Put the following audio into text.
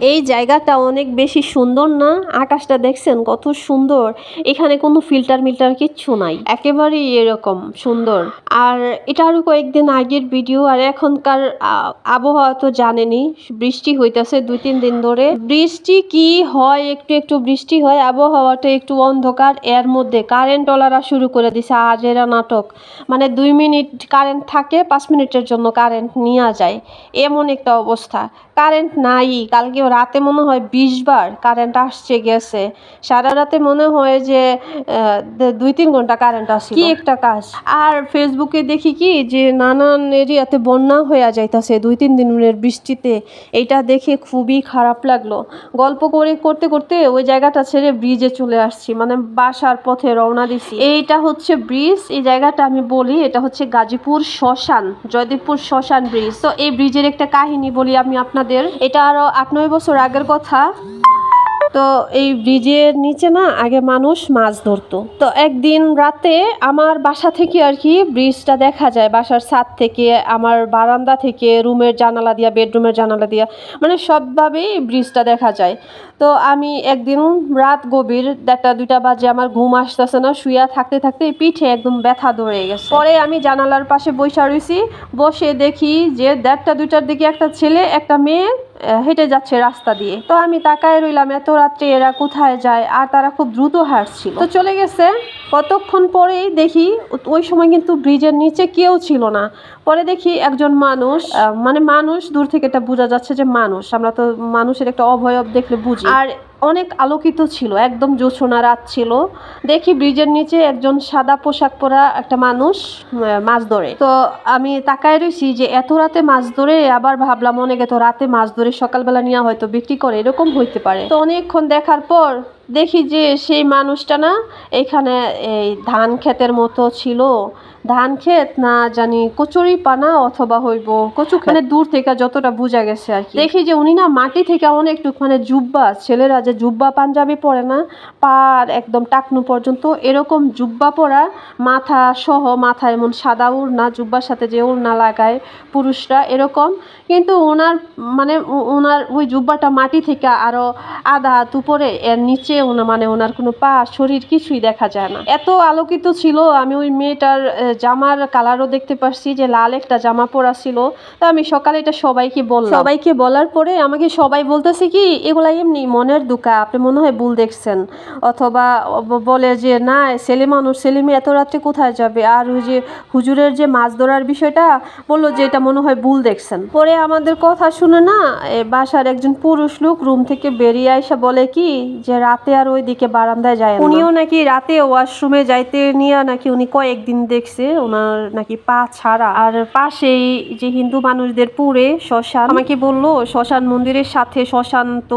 এই জায়গাটা অনেক বেশি সুন্দর না? আকাশটা দেখছেন কত সুন্দর। এখানে কোনো ফিল্টার মিল্টার কিচ্ছু নাই। একেবারেই এরকম সুন্দর। আর এটা আরও কয়েকদিন আগের ভিডিও, আর এখনকার আবহাওয়া তো জানেনি বৃষ্টি হইতাছে দুই, তিন দিন ধরে। বৃষ্টি কি হয়? একটু একটু বৃষ্টি হয়, আবহাওয়াটা একটু অন্ধকার। এর মধ্যে কারেন্ট ওলারা শুরু করে দিছে আজেরা নাটক। মানে দুই মিনিট কারেন্ট থাকে, পাঁচ মিনিটের জন্য কারেন্ট নেওয়া যায়। এমন একটা অবস্থা। কারেন্ট নাই, কালকে রাতে মনে হয় বিশ বার কারেন্ট আসছে গেছে। সারা রাতে মনে হয় যে দুই তিন ঘণ্টা কারেন্ট আসছে কি একটা কাজ। আর ফেসবুকে দেখি কি যে নানান এরিয়াতে বন্যা হয়ে যাইতাছে দুই তিন দিনের বৃষ্টিতে। এটা দেখে খুবই খারাপ লাগল। গল্প করে করতে করতে ওই জায়গাটা ছেড়ে ব্রিজে চলে আসছি। মানে বাসার পথে রওনা দিছি। এইটা হচ্ছে ব্রিজ এই জায়গাটা আমি বলি এটা হচ্ছে গাজীপুর শ্মশান জয়দেবপুর শ্মশান ব্রিজ তো এই ব্রিজের একটা কাহিনী বলি আমি আপনাদের। এটা আরও আট নয় বছর আগের কথা। তো এই ব্রিজের নিচে না আগে মানুষ মাছ ধরতো। তো একদিন রাতে আমার বাসা থেকে আর কি ব্রিজটা দেখা যায়। বাসার ছাদ থেকে, আমার বারান্দা থেকে, রুমের জানালা দিয়া, বেডরুমের জানালা দিয়া মানে সবভাবেই ব্রিজটা দেখা যায়। তো আমি একদিন রাত গভীর দেড়টা, দুইটা বাজে আমার ঘুম আসতেছে না শুয়া থাকতে থাকতে পিঠে একদম ব্যথা ধরে গেছে। পরে আমি জানালার পাশে বসে রয়েছি বসে দেখি যে দেড়টা, দুইটার দিকে একটা ছেলে, একটা মেয়ে হেঁটে যাচ্ছে রাস্তা দিয়ে। তো আমি তাকায় রইলাম, এত রাত্রে এরা কোথায় যায় আর তারা খুব দ্রুত হাঁটছিল। তো চলে গেছে। কতক্ষণ পরেই দেখি ওই সময় কিন্তু ব্রিজের নিচে কেউ ছিল না। পরে দেখি একজন মানুষ মানে মানুষ, দূর থেকে এটা বোঝা যাচ্ছে যে মানুষ। আমরা তো মানুষের একটা অভয়ব দেখলে বুঝি। আর অনেক আলোকিত ছিল, একদম জোছনা রাত ছিল। দেখি ব্রিজের নিচে একজন সাদা পোশাক পরা একটা মানুষ মাছ ধরে। তো আমি তাকায় রয়েছি যে এত রাতে মাছ ধরে, আবার ভাবলাম অনেক এত রাতে মাছ ধরে সকালবেলা নিয়ে হয়তো বিক্রি করে, এরকম হইতে পারে। তো অনেকক্ষণ দেখার পর দেখি যে সেই মানুষটা না এখানে এই ধান ক্ষেতের মতো ছিল। ধান ক্ষেত না জানি কচুরি পানা অথবা হইব কচু মানে দূর থেকে যতটা বোঝা গেছে আর কি। দেখি যে উনি না মাটি থেকে অনেকটুক মানে জুব্বা ছেলেরা যে জুব্বা পাঞ্জাবি পরে না পার একদম টাকনু পর্যন্ত এরকম জুব্বা পরা মাথা সহ মাথা এমন সাদা উড়না জুব্বার সাথে যে উড়না লাগায় পুরুষরা এরকম। কিন্তু ওনার মানে ওনার ওই জুব্বাটা মাটি থেকে আরও আধা হাত উপরে এর নিচে ওনা মানে ওনার কোনো পা, শরীর কিছুই দেখা যায় না। এত আলোকিত ছিল, আমি ওই মেয়েটার জামার কালারও দেখতে পারছি যে লাল একটা জামা পরা ছিল। তো আমি সকালে এটা সবাইকে বললাম। সবাইকে বলার পরে আমাকে সবাই বলতেছে কি, এগুলা এমনি মনের দুকা, আপনি মনে হয় ভুল দেখছেন। অথবা বলে যে, না, ছেলে মানুষ, ছেলে মেয়ে এত রাত্রে কোথায় যাবে? আর ওই যে হুজুরের যে মাছ ধরার বিষয়টা, বলল যে, এটা মনে হয় ভুল দেখছেন। পরে আমাদের কথা শুনে না বাসার একজন পুরুষ লোক রুম থেকে বেরিয়ে এসে বলে কি, যে, রাতে আর ওই দিকে বারান্দায় যায় উনিও নাকি রাতে ওয়াশরুমে যাইতে নিয়ে নাকি উনি কয়েকদিন দেখছে, ওনার নাকি পা ছাড়া। আর পাশেই যে হিন্দু মানুষদের পুরে শ্মশান, আমাকে বলল, শ্মশান মন্দিরের সাথে শ্মশান তো